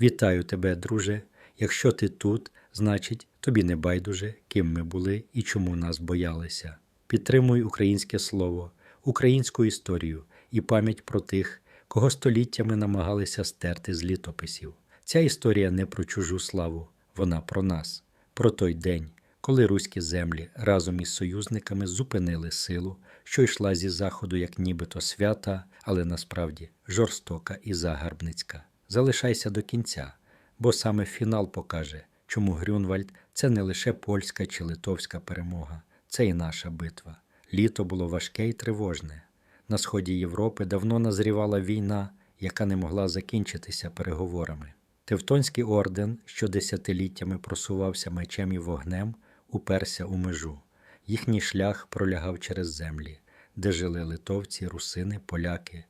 Вітаю тебе, друже. Якщо ти тут, значить тобі не байдуже, ким ми були і чому нас боялися. Підтримуй українське слово, українську історію і пам'ять про тих, кого століттями намагалися стерти з літописів. Ця історія не про чужу славу, вона про нас, про той день, коли руські землі разом із союзниками зупинили силу, що йшла зі заходу як нібито свята, але насправді жорстока і загарбницька. Залишайся до кінця, бо саме фінал покаже, чому Грюнвальд це не лише польська чи литовська перемога, це і наша битва. Літо було важке і тривожне. На сході Європи давно назрівала війна, яка не могла закінчитися переговорами. Тевтонський орден, що десятиліттями просувався мечем і вогнем, уперся у межу. Їхній шлях пролягав через землі, де жили литовці, русини, поляки,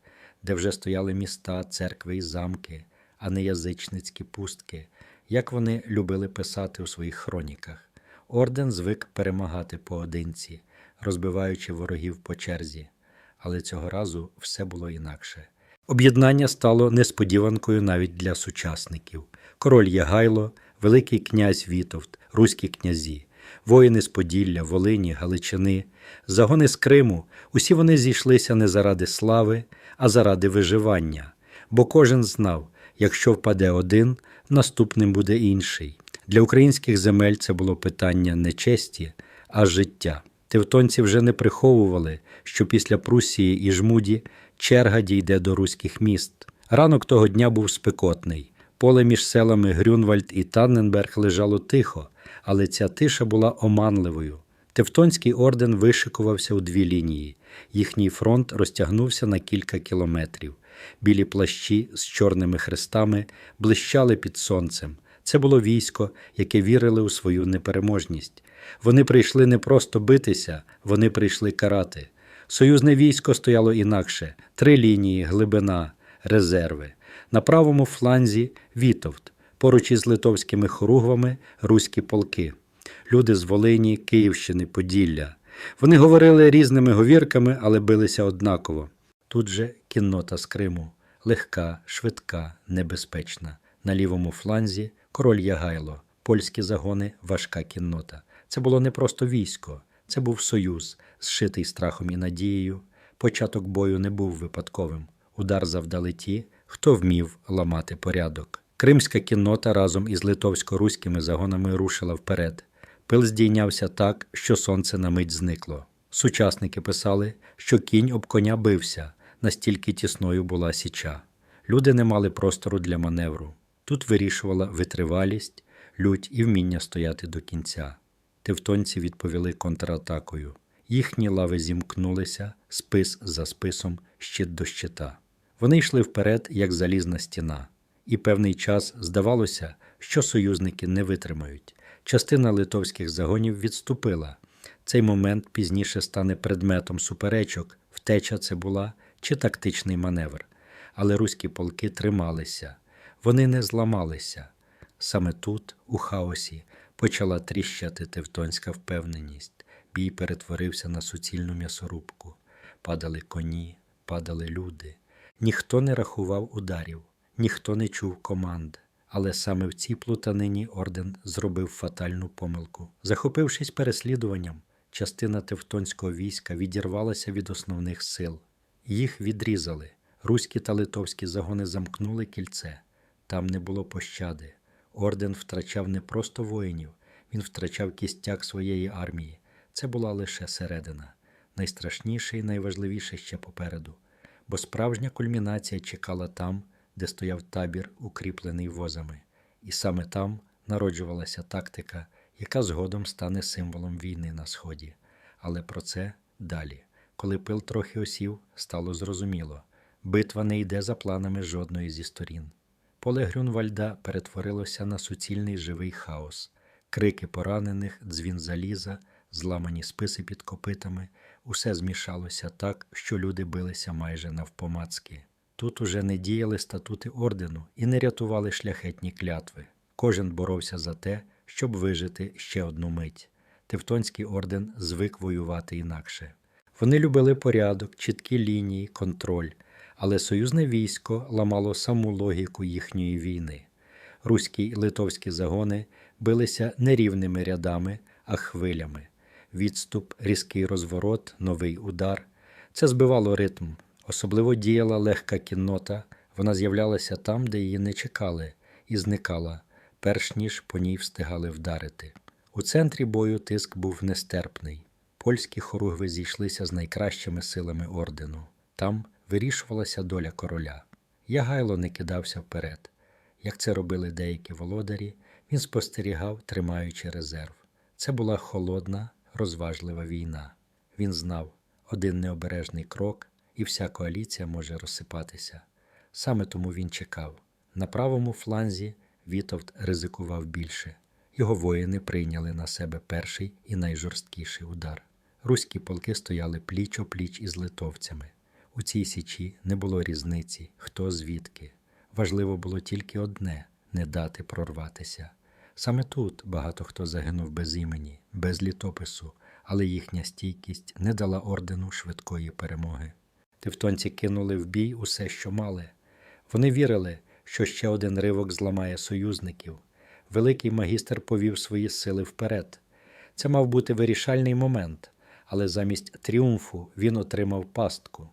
де вже стояли міста, церкви і замки, а не язичницькі пустки, як вони любили писати у своїх хроніках. Орден звик перемагати поодинці, розбиваючи ворогів по черзі. Але цього разу все було інакше. Об'єднання стало несподіванкою навіть для сучасників. Король Ягайло, Великий князь Вітовт, руські князі, воїни з Поділля, Волині, Галичини, загони з Криму усі вони зійшлися не заради слави, а заради виживання. Бо кожен знав, якщо впаде один, наступним буде інший. Для українських земель це було питання не честі, а життя. Тевтонці вже не приховували, що після Прусії і Жмуді черга дійде до руських міст. Ранок того дня був спекотний. Поле між селами Грюнвальд і Танненберг лежало тихо, але ця тиша була оманливою. Тевтонський орден вишикувався у дві лінії. Їхній фронт розтягнувся на кілька кілометрів. Білі плащі з чорними хрестами блищали під сонцем. Це було військо, яке вірили у свою непереможність. Вони прийшли не просто битися, вони прийшли карати. Союзне військо стояло інакше: три лінії, глибина, резерви. На правому фланзі Вітовт, поруч із литовськими хоругвами руські полки, люди з Волині, Київщини, Поділля. Вони говорили різними говірками, але билися однаково. Тут же кіннота з Криму, легка, швидка, небезпечна. На лівому фланзі король Ягайло, польські загони, важка кіннота. Це було не просто військо, це був союз, зшитий страхом і надією. Початок бою не був випадковим. Удар завдали ті, хто вмів ламати порядок. Кримська кіннота разом із литовсько-руськими загонами рушила вперед. Пил здійнявся так, що сонце на мить зникло. Сучасники писали, що кінь об коня бився, настільки тісною була січа. Люди не мали простору для маневру. Тут вирішувала витривалість, лють і вміння стояти до кінця. Тевтонці відповіли контратакою. Їхні лави зімкнулися, спис за списом, щит до щита. Вони йшли вперед, як залізна стіна, і певний час здавалося, що союзники не витримають. Частина литовських загонів відступила. Цей момент пізніше стане предметом суперечок, втеча це була чи тактичний маневр. Але руські полки трималися, вони не зламалися. Саме тут, у хаосі, почала тріщати тевтонська впевненість. Бій перетворився на суцільну м'ясорубку. Падали коні, падали люди. Ніхто не рахував ударів, ніхто не чув команд. Але саме в цій плутанині орден зробив фатальну помилку. Захопившись переслідуванням, частина тевтонського війська відірвалася від основних сил. Їх відрізали. Руські та литовські загони замкнули кільце. Там не було пощади. Орден втрачав не просто воїнів, він втрачав кістяк своєї армії. Це була лише середина. Найстрашніше і найважливіше ще попереду, бо справжня кульмінація чекала там, де стояв табір, укріплений возами, і саме там народжувалася тактика, яка згодом стане символом війни на сході. Але про це далі. Коли пил трохи осів, стало зрозуміло битва не йде за планами жодної зі сторін. Поле Грюнвальда перетворилося на суцільний живий хаос, крики поранених, дзвін заліза, зламані списи під копитами, усе змішалося так, що люди билися майже навпомацки. Тут уже не діяли статути ордену і не рятували шляхетні клятви. Кожен боровся за те, щоб вижити ще одну мить. Тевтонський орден звик воювати інакше. Вони любили порядок, чіткі лінії, контроль, але союзне військо ламало саму логіку їхньої війни. Руські і литовські загони билися не рівними рядами, а хвилями. Відступ, різкий розворот, новий удар. Це збивало ритм. Особливо діяла легка кіннота. Вона з'являлася там, де її не чекали, і зникала, перш ніж по ній встигали вдарити. У центрі бою тиск був нестерпний. Польські хоругви зійшлися з найкращими силами ордену. Там вирішувалася доля короля. Ягайло не кидався вперед. Як це робили деякі володарі, він спостерігав, тримаючи резерв. Це була холодна, розважлива війна. Він знав, один необережний крок, і вся коаліція може розсипатися. Саме тому він чекав. На правому фланзі Вітовт ризикував більше. Його воїни прийняли на себе перший і найжорсткіший удар. Руські полки стояли пліч опліч із литовцями. У цій січі не було різниці, хто звідки. Важливо було тільки одне не дати прорватися. Саме тут багато хто загинув без імені, без літопису, але їхня стійкість не дала ордену швидкої перемоги. Тевтонці кинули в бій усе, що мали. Вони вірили, що ще один ривок зламає союзників. Великий магістр повів свої сили вперед. Це мав бути вирішальний момент, але замість тріумфу він отримав пастку.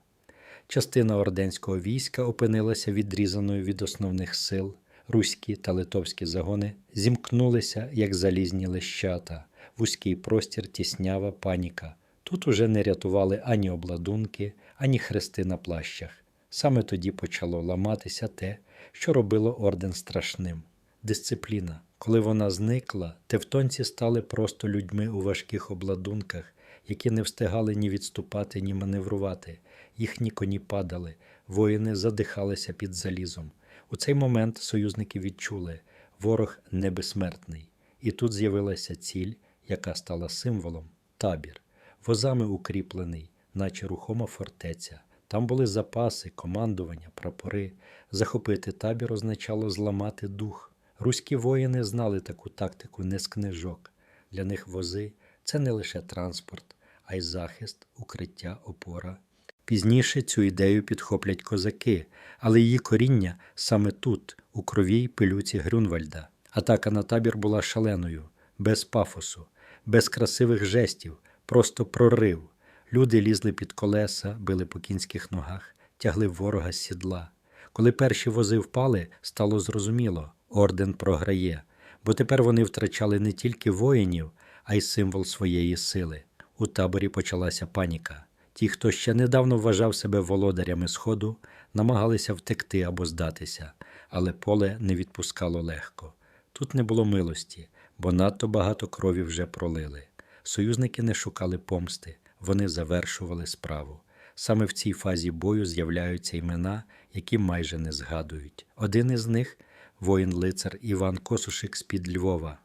Частина орденського війська опинилася відрізаною від основних сил. Руські та литовські загони зімкнулися, як залізні лещата, вузький простір тіснява паніка. Тут уже не рятували ані обладунки, ані хрести на плащах. Саме тоді почало ламатися те, що робило орден страшним дисципліна. Коли вона зникла, тевтонці стали просто людьми у важких обладунках, які не встигали ні відступати, ні маневрувати. Їхні коні падали, воїни задихалися під залізом. У цей момент союзники відчули ворог небезсмертний. І тут з'явилася ціль, яка стала символом табір, возами укріплений, наче рухома фортеця. Там були запаси, командування, прапори. Захопити табір означало зламати дух. Руські воїни знали таку тактику не з книжок. Для них вози це не лише транспорт, а й захист, укриття, опора. Пізніше цю ідею підхоплять козаки, але її коріння саме тут, у крові й пилюці Грюнвальда. Атака на табір була шаленою, без пафосу, без красивих жестів, просто прорив. Люди лізли під колеса, били по кінських ногах, тягли ворога з сідла. Коли перші вози впали, стало зрозуміло, орден програє, бо тепер вони втрачали не тільки воїнів, а й символ своєї сили. У таборі почалася паніка. Ті, хто ще недавно вважав себе володарями Сходу, намагалися втекти або здатися, але поле не відпускало легко. Тут не було милості, бо надто багато крові вже пролили. Союзники не шукали помсти, вони завершували справу. Саме в цій фазі бою з'являються імена, які майже не згадують. Один із них воїн-лицар Іван Косушик з-під Львова.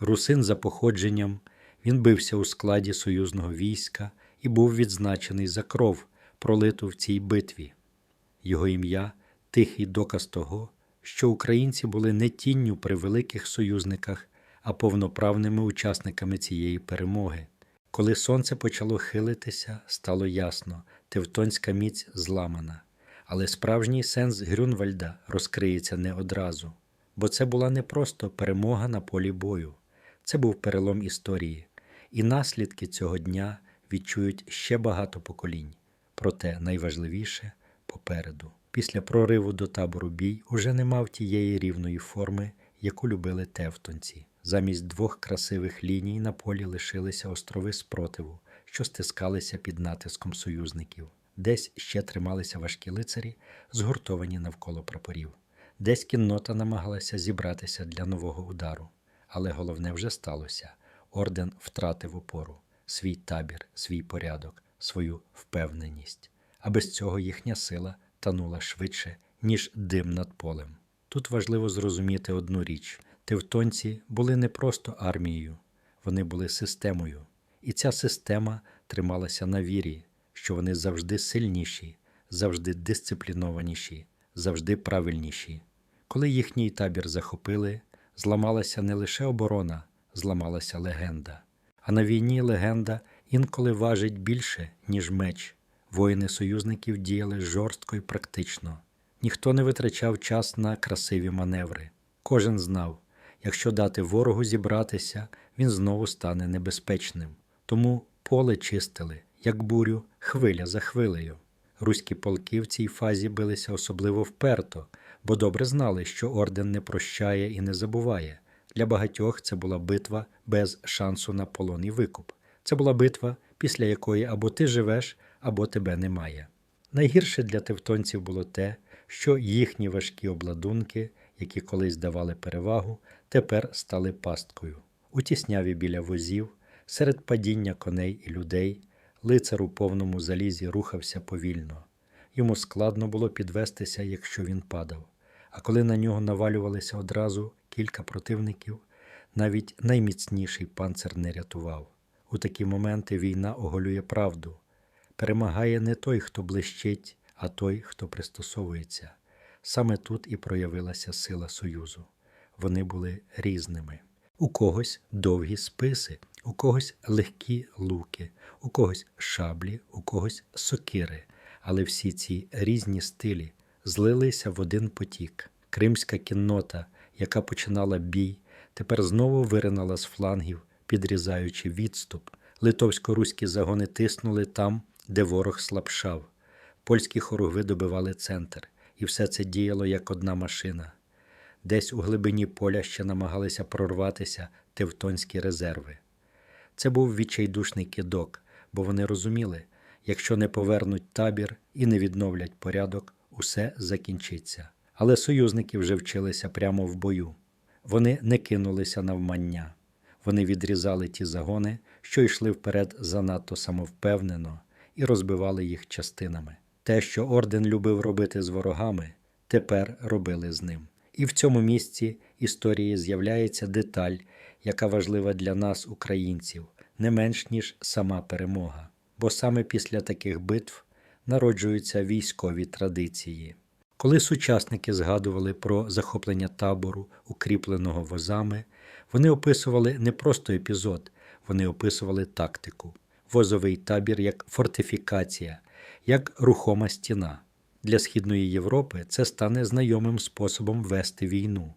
Русин за походженням, він бився у складі союзного війська і був відзначений за кров, пролиту в цій битві. Його ім'я тихий доказ того, що українці були не тінню при великих союзниках, а повноправними учасниками цієї перемоги. Коли сонце почало хилитися, стало ясно, тевтонська міць зламана. Але справжній сенс Грюнвальда розкриється не одразу, бо це була не просто перемога на полі бою, це був перелом історії, і наслідки цього дня відчують ще багато поколінь. Проте найважливіше попереду. Після прориву до табору бій уже не мав тієї рівної форми, яку любили тевтонці. Замість двох красивих ліній на полі лишилися острови спротиву, що стискалися під натиском союзників. Десь ще трималися важкі лицарі, згуртовані навколо прапорів. Десь кіннота намагалася зібратися для нового удару. Але головне вже сталося. Орден втратив опору, свій табір, свій порядок, свою впевненість. А без цього їхня сила танула швидше, ніж дим над полем. Тут важливо зрозуміти одну річ: тевтонці були не просто армією, вони були системою. І ця система трималася на вірі, що вони завжди сильніші, завжди дисциплінованіші, завжди правильніші. Коли їхній табір захопили, зламалася не лише оборона, зламалася легенда. А на війні легенда інколи важить більше, ніж меч. Воїни союзників діяли жорстко і практично. Ніхто не витрачав час на красиві маневри. Кожен знав, якщо дати ворогу зібратися, він знову стане небезпечним. Тому поле чистили, як бурю, хвиля за хвилею. Руські полки в цій фазі билися особливо вперто, бо добре знали, що орден не прощає і не забуває. Для багатьох це була битва без шансу на полон і викуп. Це була битва, після якої або ти живеш, або тебе немає. Найгірше для тевтонців було те, що їхні важкі обладунки, які колись давали перевагу, тепер стали пасткою. У тісняві біля возів, серед падіння коней і людей, лицар у повному залізі рухався повільно. Йому складно було підвестися, якщо він падав. А коли на нього навалювалися одразу кілька противників, навіть найміцніший панцир не рятував. У такі моменти війна оголює правду. Перемагає не той, хто блищить, а той, хто пристосовується. Саме тут і проявилася сила Союзу. Вони були різними. У когось довгі списи, у когось легкі луки, у когось шаблі, у когось сокири. Але всі ці різні стилі злилися в один потік. Кримська кіннота, яка починала бій, тепер знову виринала з флангів, підрізаючи відступ. Литовсько-руські загони тиснули там, де ворог слабшав. Польські хоругви добивали центр, і все це діяло як одна машина. Десь у глибині поля ще намагалися прорватися тевтонські резерви. Це був відчайдушний кидок, бо вони розуміли, якщо не повернуть табір і не відновлять порядок, усе закінчиться. Але союзники вже вчилися прямо в бою. Вони не кинулися навмання. Вони відрізали ті загони, що йшли вперед занадто самовпевнено, і розбивали їх частинами. Те, що орден любив робити з ворогами, тепер робили з ним. І в цьому місці історії з'являється деталь, яка важлива для нас, українців, не менш ніж сама перемога. Бо саме після таких битв народжуються військові традиції. Коли сучасники згадували про захоплення табору, укріпленого возами, вони описували не просто епізод, вони описували тактику, возовий табір як фортифікація, як рухома стіна. Для Східної Європи це стане знайомим способом вести війну.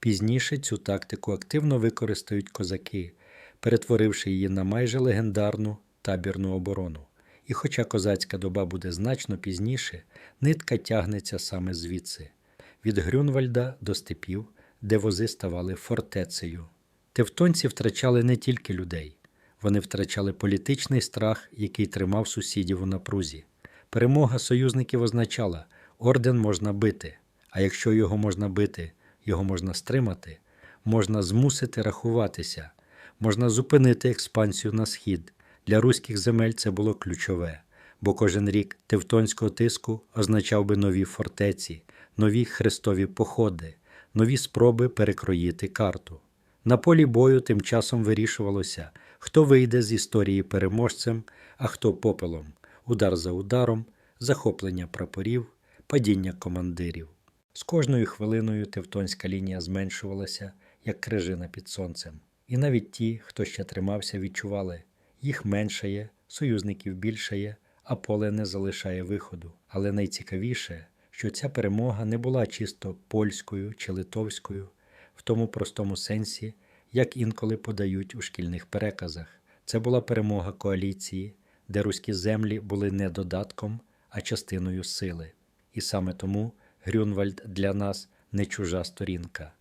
Пізніше цю тактику активно використають козаки, перетворивши її на майже легендарну табірну оборону. І хоча козацька доба буде значно пізніше, нитка тягнеться саме звідси від Грюнвальда до степів, де вози ставали фортецею. Тевтонці втрачали не тільки людей, вони втрачали політичний страх, який тримав сусідів у напрузі. Перемога союзників означала, орден можна бити, а якщо його можна бити, його можна стримати, можна змусити рахуватися, можна зупинити експансію на схід. Для руських земель це було ключове, бо кожен рік тевтонського тиску означав би нові фортеці, нові хрестові походи, нові спроби перекроїти карту. На полі бою тим часом вирішувалося, хто вийде з історії переможцем, а хто попелом, удар за ударом, захоплення прапорів, падіння командирів. З кожною хвилиною тевтонська лінія зменшувалася, як крижина під сонцем. І навіть ті, хто ще тримався, відчували, їх меншає, союзників більшає, а поле не залишає виходу. Але найцікавіше, що ця перемога не була чисто польською чи литовською, в тому простому сенсі, як інколи подають у шкільних переказах. Це була перемога коаліції, де руські землі були не додатком, а частиною сили. І саме тому Грюнвальд для нас не чужа сторінка.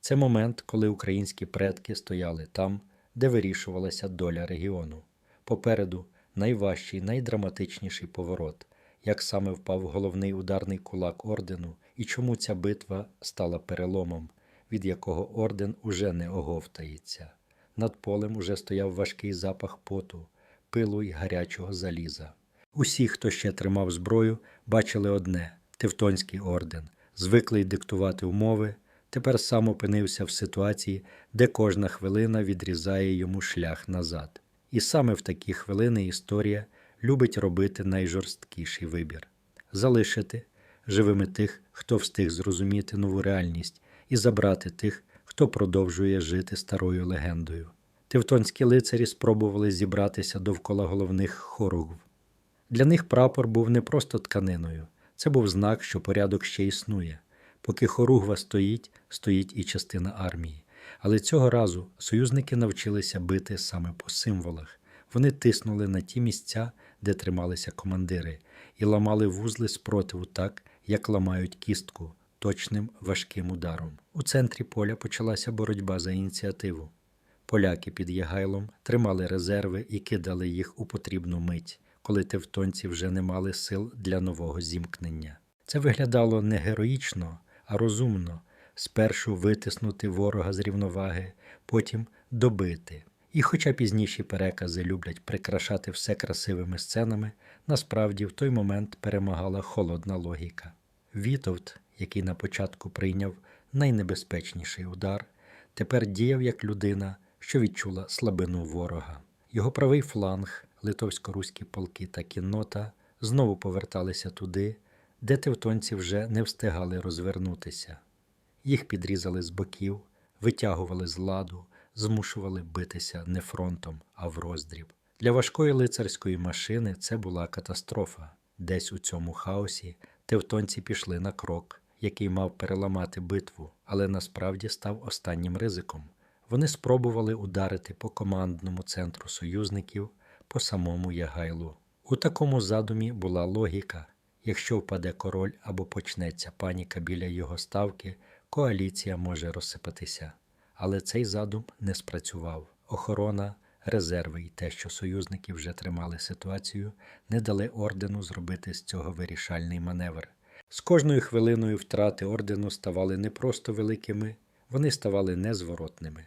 Це момент, коли українські предки стояли там, де вирішувалася доля регіону. Попереду найважчий, найдраматичніший поворот, як саме впав головний ударний кулак ордену і чому ця битва стала переломом, від якого орден уже не оговтається. Над полем уже стояв важкий запах поту, пилу й гарячого заліза. Усі, хто ще тримав зброю, бачили одне Тевтонський орден, звиклий диктувати умови, тепер сам опинився в ситуації, де кожна хвилина відрізає йому шлях назад. І саме в такі хвилини історія любить робити найжорсткіший вибір залишити живими тих, хто встиг зрозуміти нову реальність, і забрати тих, хто продовжує жити старою легендою. Тевтонські лицарі спробували зібратися довкола головних хоругв. Для них прапор був не просто тканиною, це був знак, що порядок ще існує. Поки хоругва стоїть, стоїть і частина армії. Але цього разу союзники навчилися бити саме по символах. Вони тиснули на ті місця, де трималися командири, і ламали вузли спротиву так, як ламають кістку точним важким ударом. У центрі поля почалася боротьба за ініціативу. Поляки під Ягайлом тримали резерви і кидали їх у потрібну мить, коли тевтонці вже не мали сил для нового зімкнення. Це виглядало не героїчно, а розумно спершу витиснути ворога з рівноваги, потім добити. І хоча пізніші перекази люблять прикрашати все красивими сценами, насправді в той момент перемагала холодна логіка. Вітовт, який на початку прийняв найнебезпечніший удар, тепер діяв як людина, що відчула слабину ворога. Його правий фланг, литовсько-руські полки та кіннота знову поверталися туди, де тевтонці вже не встигали розвернутися. Їх підрізали з боків, витягували з ладу, змушували битися не фронтом, а в роздріб. Для важкої лицарської машини це була катастрофа. Десь у цьому хаосі тевтонці пішли на крок, який мав переламати битву, але насправді став останнім ризиком. Вони спробували ударити по командному центру союзників по самому Ягайлу. У такому задумі була логіка. Якщо впаде король або почнеться паніка біля його ставки, коаліція може розсипатися. Але цей задум не спрацював. Охорона, резерви і те, що союзники вже тримали ситуацію, не дали ордену зробити з цього вирішальний маневр. З кожною хвилиною втрати ордену ставали не просто великими, вони ставали незворотними,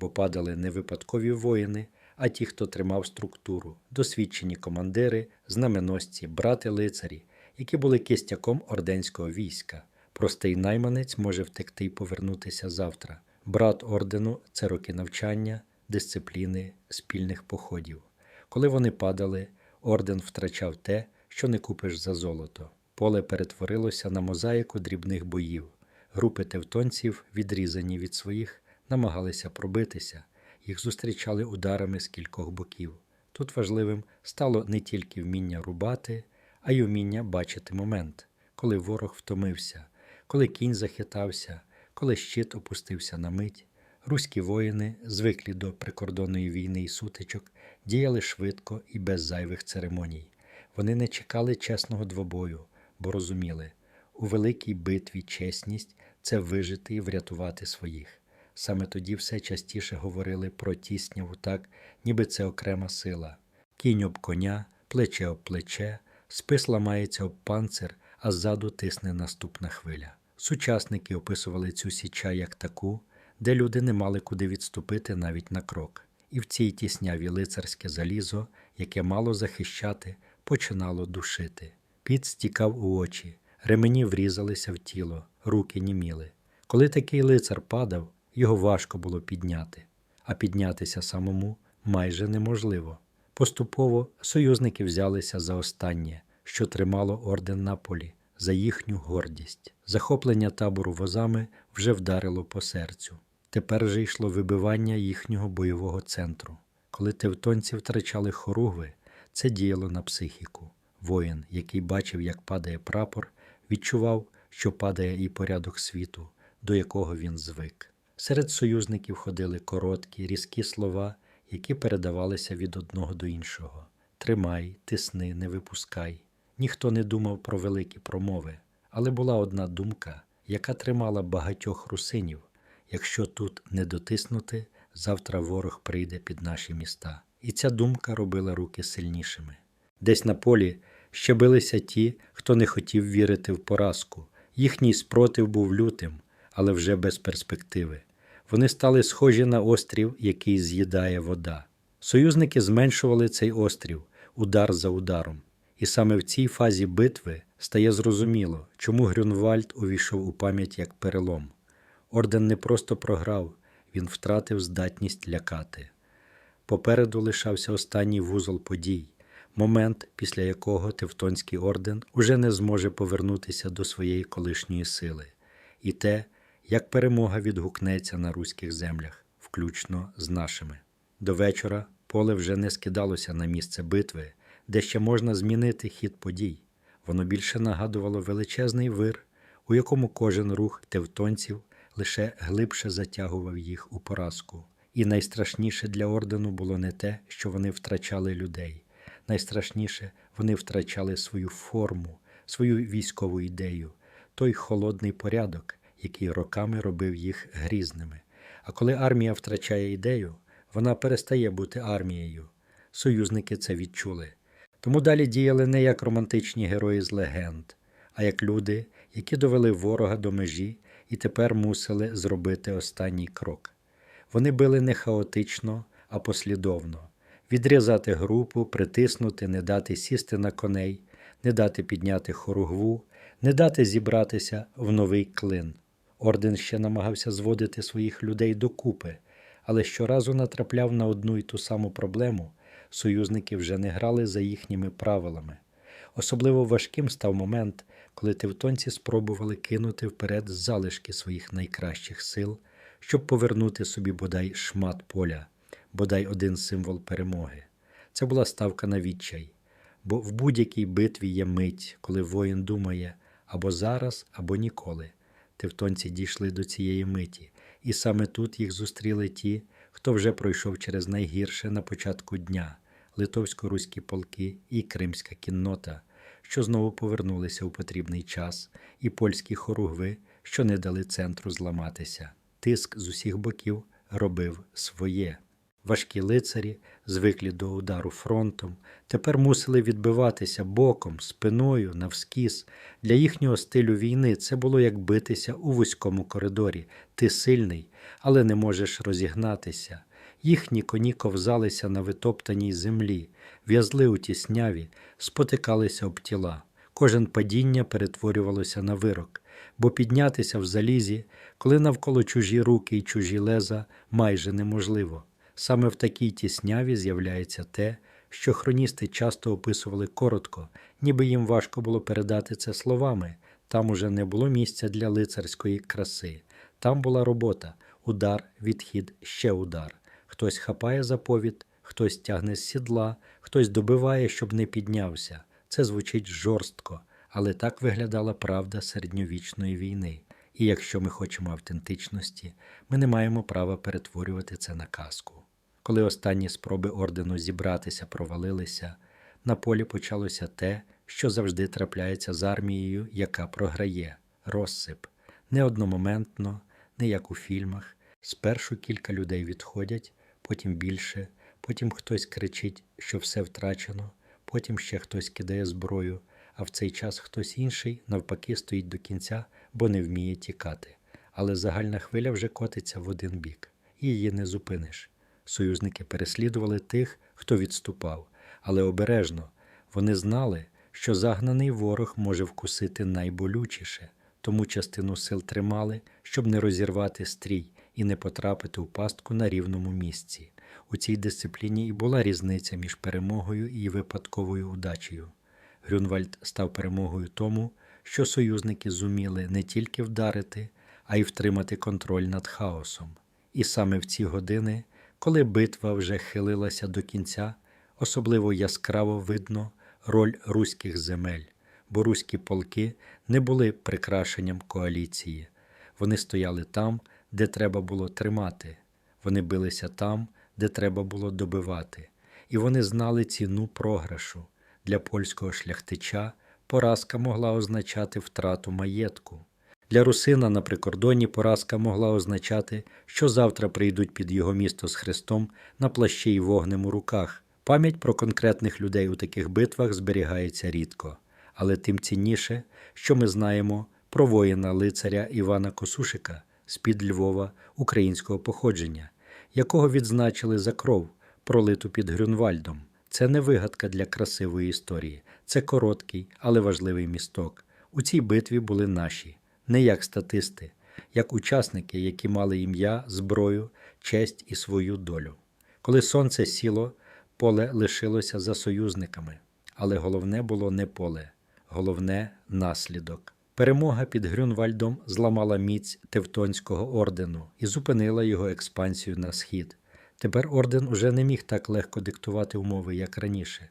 бо падали не випадкові воїни, а ті, хто тримав структуру, досвідчені командири, знаменосці, брати лицарі, які були кистяком орденського війська. Простий найманець може втекти й повернутися завтра. Брат ордену це роки навчання, дисципліни, спільних походів. Коли вони падали, орден втрачав те, що не купиш за золото. Поле перетворилося на мозаїку дрібних боїв. Групи тевтонців, відрізані від своїх, намагалися пробитися, їх зустрічали ударами з кількох боків. Тут важливим стало не тільки вміння рубати, а й уміння бачити момент, коли ворог втомився, коли кінь захитався, коли щит опустився на мить. Руські воїни, звиклі до прикордонної війни і сутичок, діяли швидко і без зайвих церемоній. Вони не чекали чесного двобою, бо розуміли, у великій битві чесність це вижити і врятувати своїх. Саме тоді все частіше говорили про тісняву так, ніби це окрема сила. Кінь об коня, плече об плече, спис ламається об панцир, а ззаду тисне наступна хвиля. Сучасники описували цю січа як таку, де люди не мали куди відступити навіть на крок. І в цій тісняві лицарське залізо, яке мало захищати, починало душити. Піт стікав у очі, ремені врізалися в тіло, руки німіли. Коли такий лицар падав, його важко було підняти, а піднятися самому майже неможливо. Поступово союзники взялися за останнє, що тримало орден на полі, за їхню гордість. Захоплення табору возами вже вдарило по серцю. Тепер же йшло вибивання їхнього бойового центру. Коли тевтонці втрачали хоругви, це діяло на психіку. Воїн, який бачив, як падає прапор, відчував, що падає і порядок світу, до якого він звик. Серед союзників ходили короткі, різкі слова, які передавалися від одного до іншого: Тримай, тисни, не випускай. Ніхто не думав про великі промови, але була одна думка, яка тримала багатьох русинів. Якщо тут не дотиснути, завтра ворог прийде під наші міста. І ця думка робила руки сильнішими. Десь на полі ще билися ті, хто не хотів вірити в поразку. Їхній спротив був лютим, але вже без перспективи. Вони стали схожі на острів, який з'їдає вода. Союзники зменшували цей острів удар за ударом. І саме в цій фазі битви стає зрозуміло, чому Грюнвальд увійшов у пам'ять як перелом. Орден не просто програв, він втратив здатність лякати. Попереду лишався останній вузол подій, момент, після якого Тевтонський орден уже не зможе повернутися до своєї колишньої сили, і те, як перемога відгукнеться на руських землях, включно з нашими. До вечора поле вже не скидалося на місце битви, де ще можна змінити хід подій. Воно більше нагадувало величезний вир, у якому кожен рух тевтонців лише глибше затягував їх у поразку. І найстрашніше для ордену було не те, що вони втрачали людей. Найстрашніше вони втрачали свою форму, свою військову ідею, той холодний порядок, який роками робив їх грізними. А коли армія втрачає ідею, вона перестає бути армією. Союзники це відчули. Тому далі діяли не як романтичні герої з легенд, а як люди, які довели ворога до межі і тепер мусили зробити останній крок. Вони били не хаотично, а послідовно відрізати групу, притиснути, не дати сісти на коней, не дати підняти хоругву, не дати зібратися в новий клин. Орден ще намагався зводити своїх людей докупи, але щоразу натрапляв на одну й ту саму проблему. Союзники вже не грали за їхніми правилами. Особливо важким став момент, коли тевтонці спробували кинути вперед залишки своїх найкращих сил, щоб повернути собі бодай шмат поля, бодай один символ перемоги. Це була ставка на відчай, бо в будь-якій битві є мить, коли воїн думає або зараз, або ніколи. Тевтонці дійшли до цієї миті, і саме тут їх зустріли ті, хто вже пройшов через найгірше на початку дня литовсько-руські полки і кримська кіннота, що знову повернулися у потрібний час, і польські хоругви, що не дали центру зламатися. Тиск з усіх боків робив своє. Важкі лицарі, звиклі до удару фронтом, тепер мусили відбиватися боком, спиною, навскіз. Для їхнього стилю війни це було як битися у вузькому коридорі. Ти сильний, але не можеш розігнатися. Їхні коні ковзалися на витоптаній землі, в'язли у тісняві, спотикалися об тіла. Кожен падіння перетворювалося на вирок, бо піднятися в залізі, коли навколо чужі руки і чужі леза, майже неможливо. Саме в такій тісняві з'являється те, що хроністи часто описували коротко, ніби їм важко було передати це словами. Там уже не було місця для лицарської краси. Там була робота, удар, відхід, ще удар. Хтось хапає заповід, хтось тягне з сідла, хтось добиває, щоб не піднявся. Це звучить жорстко, але так виглядала правда середньовічної війни. І якщо ми хочемо автентичності, ми не маємо права перетворювати це на казку. Коли останні спроби ордену зібратися провалилися, на полі почалося те, що завжди трапляється з армією, яка програє розсип. Не одномоментно, не як у фільмах. Спершу кілька людей відходять, потім більше, потім хтось кричить, що все втрачено, потім ще хтось кидає зброю, а в цей час хтось інший навпаки стоїть до кінця, бо не вміє тікати. Але загальна хвиля вже котиться в один бік, її не зупиниш. Союзники переслідували тих, хто відступав, але обережно вони знали, що загнаний ворог може вкусити найболючіше, тому частину сил тримали, щоб не розірвати стрій і не потрапити у пастку на рівному місці. У цій дисципліні і була різниця між перемогою і випадковою удачею. Грюнвальд став перемогою тому, що союзники зуміли не тільки вдарити, а й втримати контроль над хаосом. І саме в ці години, коли битва вже хилилася до кінця, особливо яскраво видно роль руських земель, бо руські полки не були прикрашенням коаліції. Вони стояли там, де треба було тримати, вони билися там, де треба було добивати, і вони знали ціну програшу. Для польського шляхтича поразка могла означати втрату маєтку. Для русина на прикордонні поразка могла означати, що завтра прийдуть під його місто з хрестом на плащі й вогнем у руках. Пам'ять про конкретних людей у таких битвах зберігається рідко, але тим цінніше, що ми знаємо про воїна лицаря Івана Косушика з-під Львова українського походження, якого відзначили за кров, пролиту під Грюнвальдом. Це не вигадка для красивої історії, це короткий, але важливий місток. У цій битві були наші, не як статисти, як учасники, які мали ім'я, зброю, честь і свою долю. Коли сонце сіло, поле лишилося за союзниками, але головне було не поле, головне наслідок. Перемога під Грюнвальдом зламала міць Тевтонського ордену і зупинила його експансію на схід. Тепер орден уже не міг так легко диктувати умови, як раніше.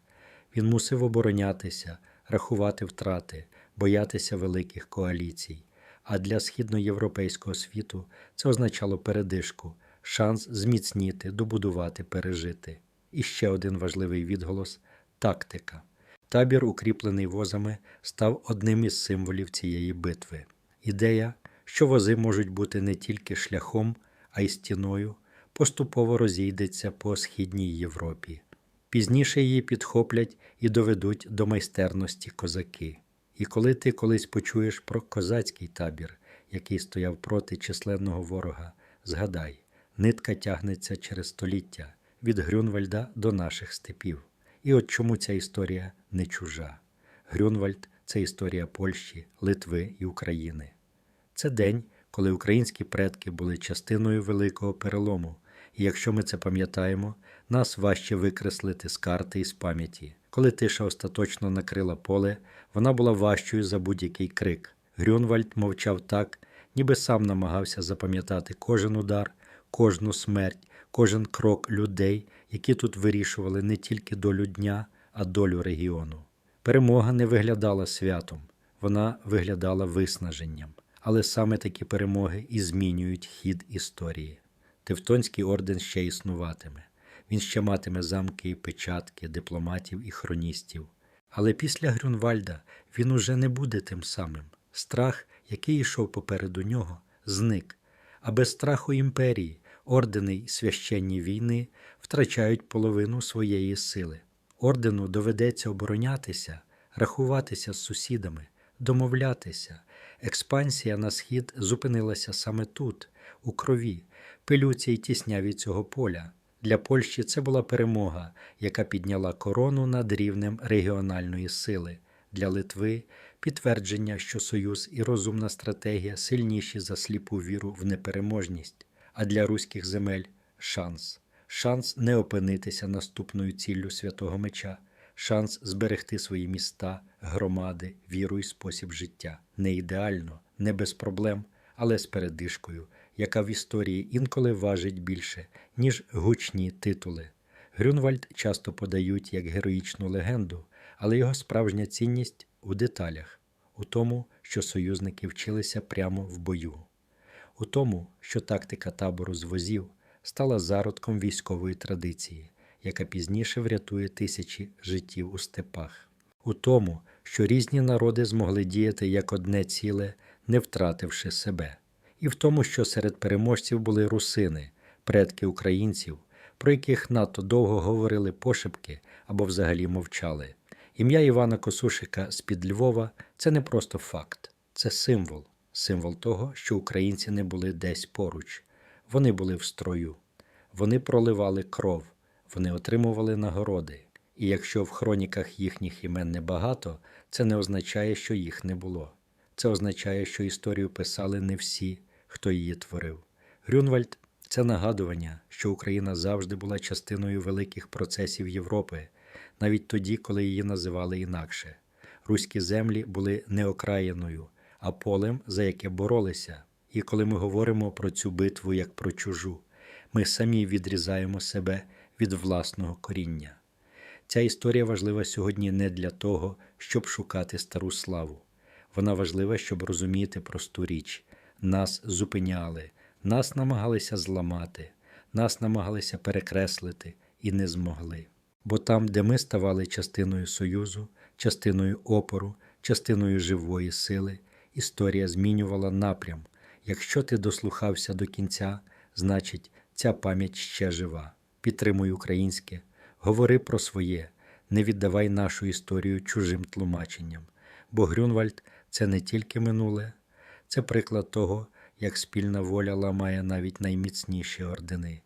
Він мусив оборонятися, рахувати втрати, боятися великих коаліцій. А для східноєвропейського світу це означало передишку, шанс зміцніти, добудувати, пережити. І ще один важливий відголос тактика. Табір, укріплений возами, став одним із символів цієї битви. Ідея, що вози можуть бути не тільки шляхом, а й стіною, поступово розійдеться по східній Європі. Пізніше її підхоплять і доведуть до майстерності козаки. І коли ти колись почуєш про козацький табір, який стояв проти численного ворога, згадай, нитка тягнеться через століття від Грюнвальда до наших степів. І от чому ця історія не чужа. Грюнвальд це історія Польщі, Литви і України. Це день, коли українські предки були частиною великого перелому, і якщо ми це пам'ятаємо, нас важче викреслити з карти і з пам'яті. Коли тиша остаточно накрила поле, вона була важчою за будь-який крик. Грюнвальд мовчав так, ніби сам намагався запам'ятати кожен удар, кожну смерть, кожен крок людей, які тут вирішували не тільки долю дня, а долю регіону. Перемога не виглядала святом, вона виглядала виснаженням. Але саме такі перемоги і змінюють хід історії. Тевтонський орден ще існуватиме. Він ще матиме замки печатки, дипломатів і хроністів. Але після Грюнвальда він уже не буде тим самим. Страх, який йшов попереду нього, зник. А без страху імперії, ордени й священні війни втрачають половину своєї сили. Ордену доведеться оборонятися, рахуватися з сусідами, домовлятися. Експансія на схід зупинилася саме тут, у крові, пилюці й тісняві цього поля. Для Польщі це була перемога, яка підняла корону над рівнем регіональної сили. Для Литви підтвердження, що союз і розумна стратегія сильніші за сліпу віру в непереможність, а для руських земель шанс. Шанс не опинитися наступною ціллю святого меча, шанс зберегти свої міста, громади, віру і спосіб життя. Не ідеально, не без проблем, але з передишкою, яка в історії інколи важить більше, ніж гучні титули. Грюнвальд часто подають як героїчну легенду, але його справжня цінність у деталях, у тому, що союзники вчилися прямо в бою, у тому, що тактика табору з возів стала зародком військової традиції, яка пізніше врятує тисячі життів у степах, у тому, що різні народи змогли діяти як одне ціле, не втративши себе, і в тому, що серед переможців були русини, предки українців, про яких надто довго говорили пошепки або взагалі мовчали. Ім'я Івана Косушика з-під Львова це не просто факт, це символ, символ того, що українці не були десь поруч, вони були в строю, вони проливали кров, вони отримували нагороди. І якщо в хроніках їхніх імен небагато, це не означає, що їх не було. Це означає, що історію писали не всі, хто її творив. Грюнвальд це нагадування, що Україна завжди була частиною великих процесів Європи, навіть тоді, коли її називали інакше. Руські землі були не окраїною, а полем, за яке боролися. І коли ми говоримо про цю битву як про чужу, ми самі відрізаємо себе від власного коріння. Ця історія важлива сьогодні не для того, щоб шукати стару славу. Вона важлива, щоб розуміти просту річ. Нас зупиняли, нас намагалися зламати, нас намагалися перекреслити і не змогли. Бо там, де ми ставали частиною Союзу, частиною опору, частиною живої сили, історія змінювала напрям. Якщо ти дослухався до кінця, значить, ця пам'ять ще жива. Підтримуй українське, говори про своє, не віддавай нашу історію чужим тлумаченням. Бо Грюнвальд це не тільки минуле, це приклад того, як спільна воля ламає навіть найміцніші ордени.